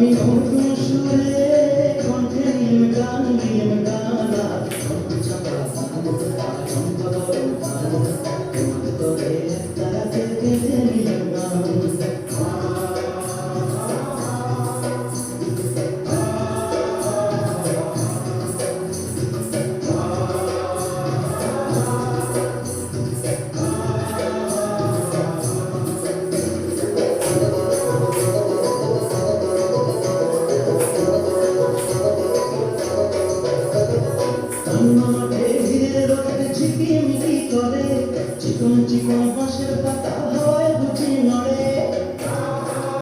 Mình. চিকন চিকন বাঁশের পাতা হাওয়ায় নড়ে